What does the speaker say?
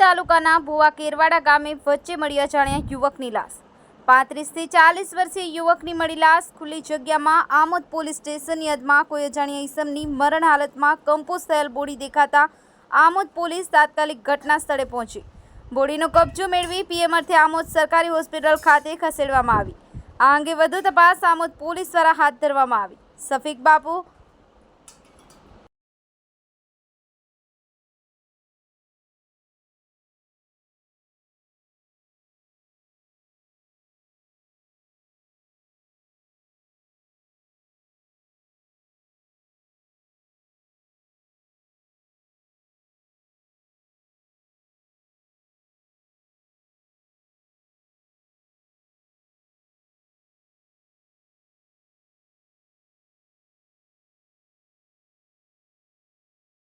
તાલુકાના ભુવા કેરવાડા ગામે વચ્ચે મળી અજાણ્યા યુવકની લાશ. પાંત્રીસથી ચાલીસ વર્ષીય યુવકની મળી લાશ ખુલ્લી જગ્યામાં આમોદ પોલીસ સ્ટેશનની હદમાં કોઈ અજાણ્યા ઈસમની મરણ હાલતમાં કંપોઝ થયેલ બોડી દેખાતા આમોદ પોલીસ તાત્કાલિક ઘટના સ્થળે પહોંચી. બોડીનો કબજો મેળવી પીએમ અર્થે આમોદ સરકારી હોસ્પિટલ ખાતે ખસેડવામાં આવી. આ અંગે વધુ તપાસ આમોદ પોલીસ દ્વારા હાથ ધરવામાં આવી. સફીક બાપુ